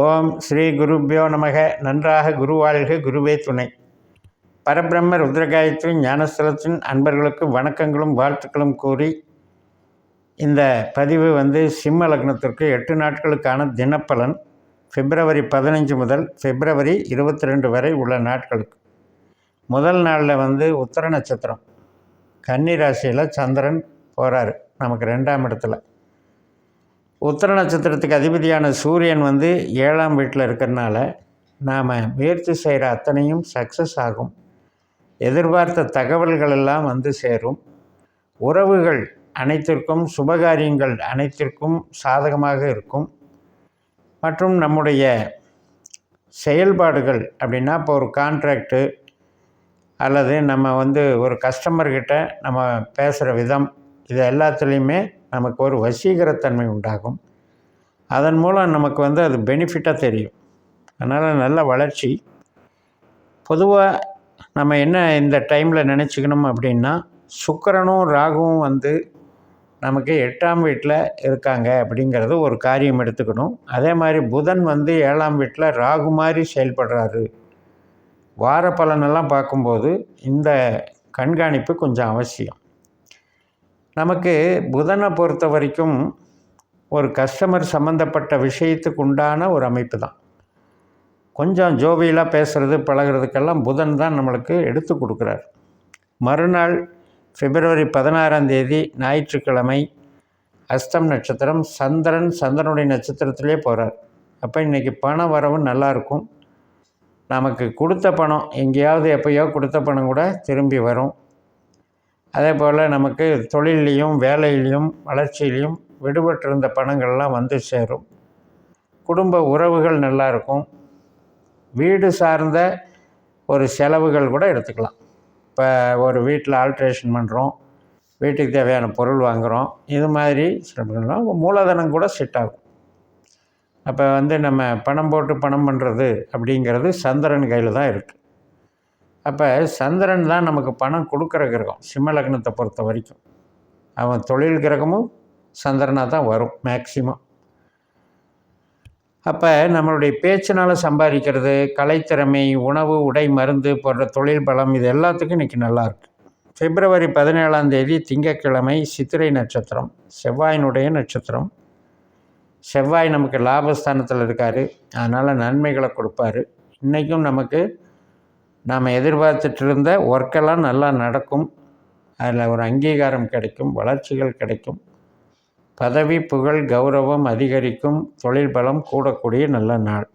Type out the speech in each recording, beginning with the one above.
ஓம் ஸ்ரீ குருப்பியோ நமக. நன்றாக குருவாழ்க குருவே துணை. பரபிரம்ம ருத்ரகாயத்ரி ஞானஸ்தலத்தின் அன்பர்களுக்கு வணக்கங்களும் வாழ்த்துக்களும் கூறி இந்த பதிவு வந்து சிம்ம லக்னத்திற்கு எட்டு நாட்களுக்கான தினப்பலன். பிப்ரவரி பதினஞ்சு முதல் பிப்ரவரி இருபத்தி ரெண்டு வரை உள்ள நாட்களுக்கு. முதல் நாளில் வந்து உத்தர நட்சத்திரம். கன்னி ராசியில் சந்திரன் போகிறாரு நமக்கு ரெண்டாம் இடத்துல. உத்தர நட்சத்திரத்துக்கு அதிபதியான சூரியன் வந்து ஏழாம் வீட்டில் இருக்கிறனால நாம் முயற்சி செய்கிற அத்தனையும் சக்ஸஸ் ஆகும். எதிர்பார்த்த தகவல்கள் எல்லாம் வந்து சேரும். உறவுகள் அனைத்திற்கும் சுபகாரியங்கள் அனைத்திற்கும் சாதகமாக இருக்கும். மற்றும் நம்முடைய செயல்பாடுகள் அப்படின்னா இப்போ ஒரு கான்ட்ராக்டு அல்லது நம்ம வந்து ஒரு கஸ்டமர்கிட்ட நம்ம பேசுகிற விதம் இது எல்லாத்துலேயுமே நமக்கு ஒரு வசீகரத்தன்மை உண்டாகும். அதன் மூலம் நமக்கு வந்து அது பெனிஃபிட்டாக தெரியும். அதனால் நல்ல வளர்ச்சி. பொதுவாக நம்ம என்ன இந்த டைமில் நினச்சிக்கணும் அப்படின்னா சுக்கரனும் ராகுவும் வந்து நமக்கு எட்டாம் வீட்டில் இருக்காங்க அப்படிங்கிறது ஒரு காரியம் எடுத்துக்கணும். அதே மாதிரி புதன் வந்து ஏழாம் வீட்டில் ராகு மாதிரி செயல்படுறாரு. வார பலனெல்லாம் பார்க்கும்போது இந்த கண்காணிப்பு கொஞ்சம் அவசியம். நமக்கு புதனை பொறுத்த வரைக்கும் ஒரு கஸ்டமர் சம்மந்தப்பட்ட விஷயத்துக்கு உண்டான ஒரு அமைப்பு தான். கொஞ்சம் ஜோவியலாக பேசுகிறது பழகிறதுக்கெல்லாம் புதன் தான் நம்மளுக்கு எடுத்து கொடுக்குறார். மறுநாள் பிப்ரவரி பதினாறாம் தேதி ஞாயிற்றுக்கிழமை அஸ்தம் நட்சத்திரம் சந்திரன் சந்திரனுடைய நட்சத்திரத்திலே போகிறார் அப்போ இன்றைக்கி பண வரவு நல்லாயிருக்கும் நமக்கு கொடுத்த பணம் எங்கேயாவது எப்போயோ கொடுத்த பணம் கூட திரும்பி வரும். அதே போல் நமக்கு தொழிலையும் வேலையிலையும் வளர்ச்சியிலையும் விடுபட்டிருந்த பணங்கள்லாம் வந்து சேரும். குடும்ப உறவுகள் நல்லாயிருக்கும் வீடு சார்ந்த ஒரு செலவுகள் கூட எடுத்துக்கலாம். இப்போ ஒரு வீட்டில் ஆல்ட்ரேஷன் பண்ணுறோம் வீட்டுக்கு தேவையான பொருள் வாங்குகிறோம் இது மாதிரி சில மூலதனம் கூட செட் ஆகும். அப்போ வந்து நம்ம பணம் போட்டு பணம் பண்ணுறது அப்படிங்கிறது சந்திரன் கையில் தான் இருக்குது அப்போ சந்திரன் தான் நமக்கு பணம் கொடுக்குற கிரகம் சிம்ம லக்னத்தை பொறுத்த வரைக்கும். அவன் தொழில் கிரகமும் சந்திரனாக தான் வரும் மேக்சிமம் அப்போ நம்மளுடைய பேச்சினால் சம்பாதிக்கிறது கலைத்திறமை உணவு உடை மருந்து போன்ற தொழில் பலம் இது எல்லாத்துக்கும் இன்றைக்கி நல்லாயிருக்கு பிப்ரவரி பதினேழாம் தேதி திங்கட்கிழமை சித்திரை நட்சத்திரம் செவ்வாயினுடைய நட்சத்திரம். செவ்வாய் நமக்கு லாபஸ்தானத்தில் இருக்கார் அதனால் நன்மைகளை கொடுப்பாரு. இன்றைக்கும் நமக்கு நாம் எதிர்பார்த்துட்டு இருந்த ஒர்க்கெல்லாம் நல்லா நடக்கும். அதில் ஒரு அங்கீகாரம் கிடைக்கும் வளர்ச்சிகள் கிடைக்கும். பதவி புகழ் கௌரவம் அதிகரிக்கும். தொழில் பலம் கூடக்கூடிய நல்ல நாள்.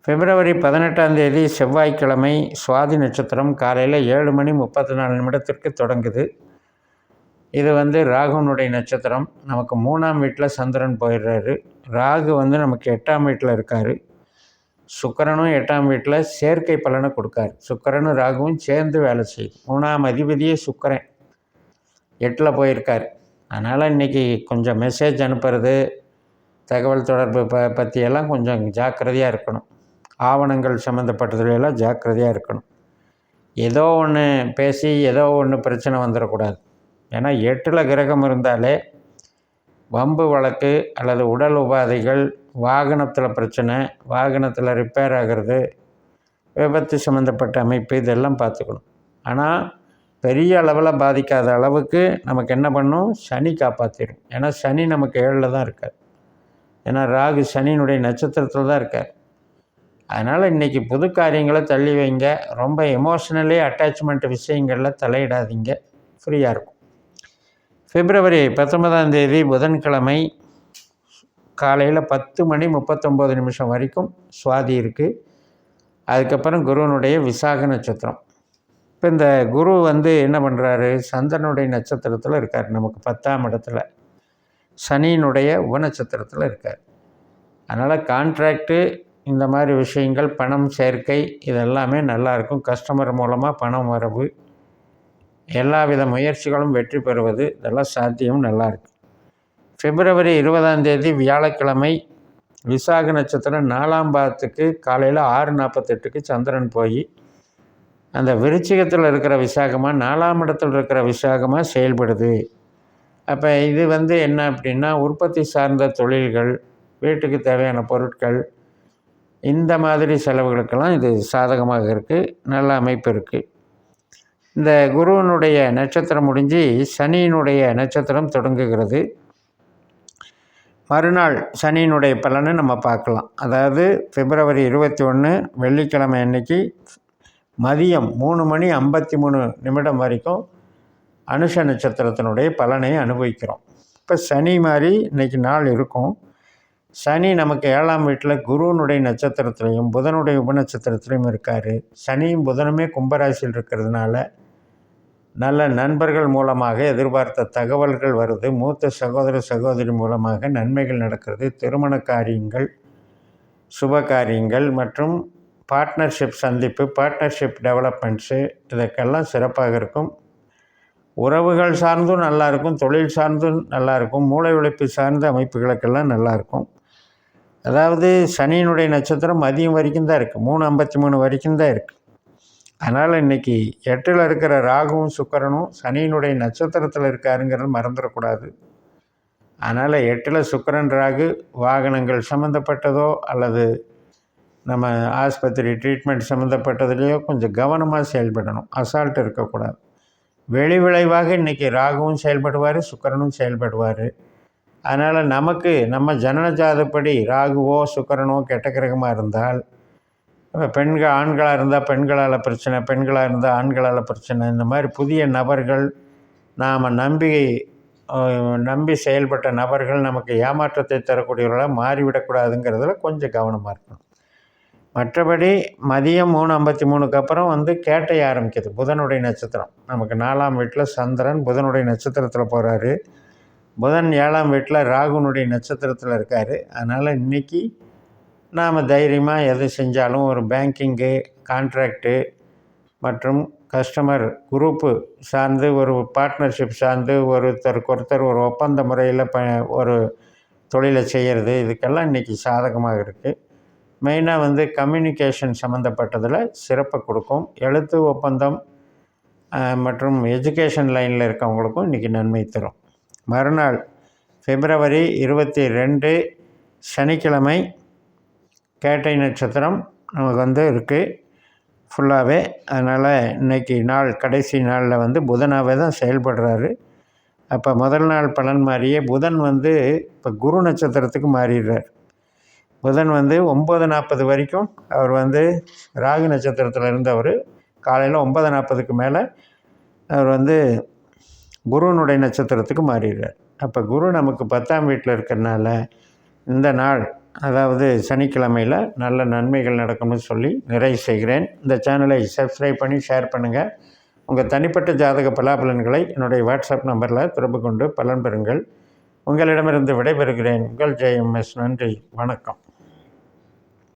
பிப்ரவரி பதினெட்டாம் தேதி செவ்வாய்க்கிழமை சுவாதி நட்சத்திரம் காலையில் ஏழு மணி முப்பத்தி நாலு நிமிடத்திற்கு தொடங்குது. இது வந்து ராகுனுடைய நட்சத்திரம். நமக்கு மூணாம் வீட்டில் சந்திரன் போயிடுறாரு. ராகு வந்து நமக்கு எட்டாம் வீட்டில் இருக்கார். சுக்கரனும் எட்டாம் வீட்டில் சேர்க்கை பலனை கொடுக்காரு. சுக்கரனும் ராகுவும் சேர்ந்து வேலை செய்யும் மூணாம் அதிபதியே சுக்கரன். எட்டில் போயிருக்கார். அதனால் இன்றைக்கி கொஞ்சம் மெசேஜ் அனுப்புறது தகவல் தொடர்பு ப பற்றியெல்லாம் கொஞ்சம் ஜாக்கிரதையாக இருக்கணும். ஆவணங்கள் சம்மந்தப்பட்டதுலாம் ஜாக்கிரதையாக இருக்கணும். ஏதோ ஒன்று பேசி ஏதோ ஒன்று பிரச்சனை வந்துடக்கூடாது ஏன்னா எட்டில் கிரகம் இருந்தாலே வம்பு வழக்கு அல்லது உடல் உபாதைகள் வாகனத்தில் பிரச்சனை வாகனத்தில் ரிப்பேர் ஆகிறது விபத்து சம்மந்தப்பட்ட அமைப்பு இதெல்லாம் பார்த்துக்கணும். ஆனால் பெரிய அளவில் பாதிக்காத அளவுக்கு நமக்கு என்ன பண்ணும்? சனி காப்பாற்றிடும் ஏன்னா சனி நமக்கு ஏழில் தான் இருக்கார். ஏன்னா ராகு சனியினுடைய நட்சத்திரத்தில் தான் இருக்கார். அதனால் இன்றைக்கி புது காரியங்களை தள்ளி வைங்க. ரொம்ப எமோஷ்னலி அட்டாச்மெண்ட் விஷயங்களில் தலையிடாதீங்க. ஃப்ரீயாக இருக்கும். பிப்ரவரி பத்தொன்பதாம் தேதி புதன்கிழமை காலையில் பத்து மணி முப்பத்தொம்போது நிமிஷம் வரைக்கும் சுவாதி இருக்குது அதுக்கப்புறம் குருவனுடைய விசாக நட்சத்திரம். இப்போ இந்த குரு வந்து என்ன பண்ணுறாரு சந்திரனுடைய நட்சத்திரத்தில் இருக்கார். நமக்கு பத்தாம் இடத்துல. சனியினுடைய உபநட்சத்திரத்தில் இருக்கார். அதனால் கான்ட்ராக்டு இந்த மாதிரி விஷயங்கள் பணம் சேர்க்கை இதெல்லாமே நல்லாயிருக்கும் கஸ்டமர் மூலமாக பணம் வரவு எல்லா வித முயற்சிகளும் வெற்றி பெறுவது. இதெல்லாம் சாத்தியம். நல்லாயிருக்கு பிப்ரவரி இருபதாம் தேதி வியாழக்கிழமை விசாக நட்சத்திரம் நாலாம் பாதத்துக்கு காலையில் ஆறு நாற்பத்தெட்டுக்கு சந்திரன் போய் அந்த விருச்சிகத்தில் இருக்கிற விசாகமாக நாலாம் இடத்தில் இருக்கிற விசாகமாக செயல்படுது. அப்போ இது வந்து என்ன அப்படின்னா உற்பத்தி சார்ந்த தொழில்கள் வீட்டுக்கு தேவையான பொருட்கள் இந்த மாதிரி செலவுகளுக்கெல்லாம் இது சாதகமாக இருக்குது நல்ல அமைப்பு இருக்குது இந்த குருவனுடைய நட்சத்திரம் முடிஞ்சு சனியினுடைய நட்சத்திரம் தொடங்குகிறது. மறுநாள் சனியினுடைய பலனை நம்ம பார்க்கலாம். அதாவது பிப்ரவரி இருபத்தி ஒன்று வெள்ளிக்கிழமை அன்னைக்கு மதியம் மூணு மணி ஐம்பத்தி மூணு நிமிடம் வரைக்கும் அனுஷ நட்சத்திரத்தினுடைய பலனை அனுபவிக்கிறோம். இப்போ சனி மாதிரி இன்றைக்கி நாள் இருக்கும். சனி நமக்கு ஏழாம் வீட்டில் குருவனுடைய நட்சத்திரத்துலையும் புதனுடைய உபநட்சத்திரத்துலேயும் இருக்கார். சனியும் புதனுமே கும்பராசியில் இருக்கிறதுனால நல்ல நண்பர்கள் மூலமாக எதிர்பார்த்த தகவல்கள் வருது. மூத்த சகோதர சகோதரி மூலமாக நன்மைகள் நடக்கிறது. திருமண காரியங்கள் சுப காரியங்கள் மற்றும் பார்ட்னர்ஷிப் சந்திப்பு பார்ட்னர்ஷிப் டெவலப்மெண்ட்ஸு இதற்கெல்லாம் சிறப்பாக இருக்கும். உறவுகள் சார்ந்தும் நல்லாயிருக்கும் தொழில் சார்ந்தும் நல்லாயிருக்கும் மூளை உழைப்பு சார்ந்த அமைப்புகளுக்கெல்லாம் நல்லாயிருக்கும் அதாவது சனியினுடைய நட்சத்திரம் மதியம் வரைக்கும் தான் இருக்குது மூணு ஐம்பத்தி மூணு வரைக்கும் தான் இருக்குது அதனால் இன்றைக்கி எட்டில் இருக்கிற ராகுவும் சுக்கரனும் சனியினுடைய நட்சத்திரத்தில் இருக்காருங்கிறது மறந்துடக்கூடாது. அதனால் எட்டில் சுக்கரன் ராகு வாகனங்கள் சம்மந்தப்பட்டதோ அல்லது நம்ம ஆஸ்பத்திரி ட்ரீட்மெண்ட் சம்மந்தப்பட்டதுலேயோ கொஞ்சம் கவனமாக செயல்படணும். அசால்ட் இருக்கக்கூடாது. வெளி விளைவாக இன்றைக்கி ராகுவும் செயல்படுவார் சுக்கரனும் செயல்படுவார். அதனால் நமக்கு நம்ம ஜனன ஜாதப்படி ராகுவோ சுக்கரனோ கெட்ட கிரகமாக இருந்தால் பெண்கள் ஆண்களாக இருந்தால் பெண்களால் பிரச்சனை பெண்களாக இருந்தால் ஆண்களால் பிரச்சனை. இந்த மாதிரி புதிய நபர்கள் நாம் நம்பி நம்பி செயல்பட்ட நபர்கள் நமக்கு ஏமாற்றத்தை தரக்கூடியவர்களாக மாறிவிடக்கூடாதுங்கிறதுல கொஞ்சம் கவனமாக இருக்கணும். மற்றபடி மதியம் மூணு ஐம்பத்தி மூணுக்கு அப்புறம் வந்து கேட்டை ஆரம்பிக்குது. புதனுடைய நட்சத்திரம். நமக்கு நாலாம் வீட்டில் சந்திரன் புதனுடைய நட்சத்திரத்தில் போகிறாரு புதன் ஏழாம் வீட்டில் ராகுனுடைய நட்சத்திரத்தில் இருக்கார். அதனால் இன்றைக்கி நாம் தைரியமாக எது செஞ்சாலும் ஒரு பேங்கிங்கு கான்ட்ராக்டு மற்றும் கஸ்டமர் குரூப்பு சார்ந்து ஒரு பார்ட்னர்ஷிப் சார்ந்து ஒருத்தருக்கு ஒருத்தர் ஒரு ஒப்பந்த முறையில் ப ஒரு தொழிலை செய்கிறது இதுக்கெல்லாம் இன்றைக்கி சாதகமாக இருக்குது மெயினாக வந்து கம்யூனிகேஷன் சம்மந்தப்பட்டதில் சிறப்பை கொடுக்கும். எழுத்து ஒப்பந்தம் மற்றும் எஜுகேஷன் லைனில் இருக்கவங்களுக்கும் இன்றைக்கி நன்மை தரும். மறுநாள் பிப்ரவரி இருபத்தி ரெண்டு சனிக்கிழமை கேட்டை நட்சத்திரம் நமக்கு வந்து இருக்குது ஃபுல்லாகவே அதனால் இன்றைக்கி நாள் கடைசி நாளில் வந்து புதனாகவே தான் செயல்படுறாரு. அப்போ முதல் நாள் பலன் மாதிரியே புதன் வந்து இப்போ குரு நட்சத்திரத்துக்கு மாறிடுறார். புதன் வந்து ஒம்பது நாற்பது வரைக்கும் அவர் வந்து ராகு நட்சத்திரத்தில் இருந்தவர். காலையில் ஒம்பது நாற்பதுக்கு மேலே அவர் வந்து குருவனுடைய நட்சத்திரத்துக்கு மாறிடுறார். அப்போ குரு நமக்கு பத்தாம் வீட்டில் இருக்கிறனால இந்த நாள் அதாவது சனிக்கிழமையில் நல்ல நன்மைகள் நடக்கும்னு சொல்லி நிறைவு செய்கிறேன். இந்த சேனலை சப்ஸ்கிரைப் பண்ணி ஷேர் பண்ணுங்கள் உங்கள் தனிப்பட்ட ஜாதக பலாபலன்களை என்னுடைய வாட்ஸ்அப் நம்பரில் தொடர்பு கொண்டு பலன் பெறுங்கள். உங்களிடமிருந்து விடைபெறுகிறேன். உங்கள் ஜெயம்எஸ் நன்றி. வணக்கம்.